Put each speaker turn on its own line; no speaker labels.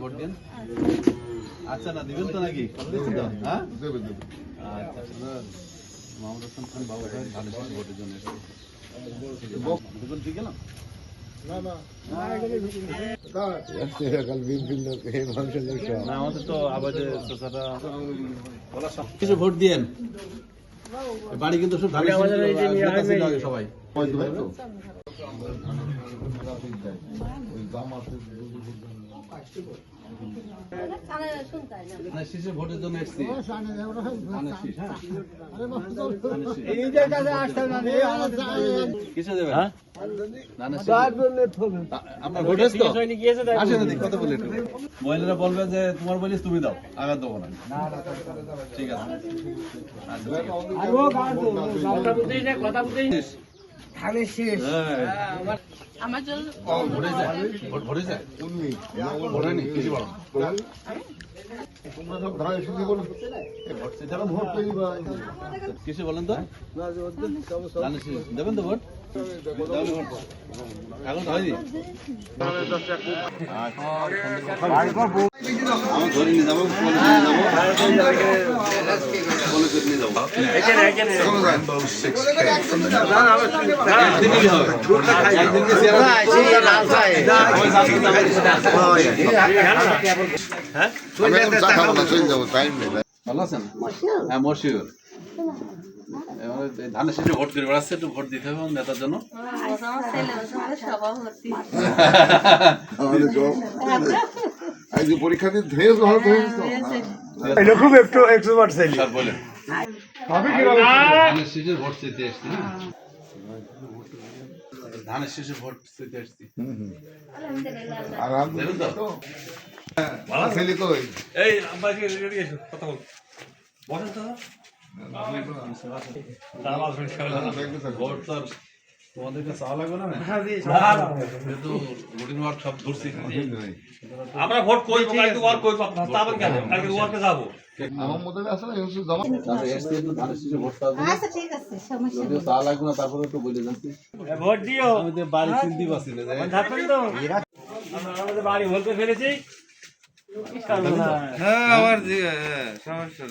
Vote দিন। আচ্ছা না দিবেন তো নাকি? হ্যাঁ? আচ্ছা হাসান খান বাবু ভোটের জন্য দুজন ঠিক গেলাম কিছু ভোট দিয়েন। বাড়ি কিন্তু সব সবাই। হ্যাঁ কথা। মহিলারা বলবে যে তোমার বলিস তুমি দাও আঘাত দেবো না ঠিক আছে আচ্ছা, ঠিক হ্যাঁ।
আমার
যায়? যায়? হয়নি? কিছু বলো। কিছু বলেন তো। দেবেন তো ভোট তাহলে ভোট। এখন তো হয়নি ধরে নিয়ে যাব কলেজে নিয়ে যাব। কলেজে নিয়ে যাব। হ্যাঁ মশিউর। ধানের শেষে ভোট করে বেড়াচ্ছে একটু ভোট দিতে হবে নেতার জন্য।
আমার
যে পরীক্ষা দিতে ধেয়ে ভালো ধরে
খুব একটু এক্সপার্ট ছেলে
স্যার বলেন। ধানের শেষে ভোট চেতে এসছি হ্যাঁ। ধানের শেষে ভোট চেতে এসছি
আর আমি
দেবেন তো।
ছেলে কই?
এই আব্বাকে এদিকে এসো কথা বল। বসেন তো। দাঁড়াও
ভোট তো আর তোমাদেরকে চাওয়া লাগবে না না? রুটিন ওয়ার্ক সব ধরছি।
আমরা ভোট করব কালকে ওয়ার্ক করব তারপর কেন? কালকে ওয়ার্কে যাব।
আমার মতো আছে না এসে জমা
তারপরে একটু ধানের শেষে ভোট পাবো
আচ্ছা ঠিক আছে সমস্যা
যদিও চাওয়া লাগবে না তারপরে একটু বলে
ভোট দিও।
আমি তো বাড়ি চিনতে পারছি না
থাকবেন তো আমাদের বাড়ি বলতে ফেলেছি।
হ্যাঁ আবার সমস্যা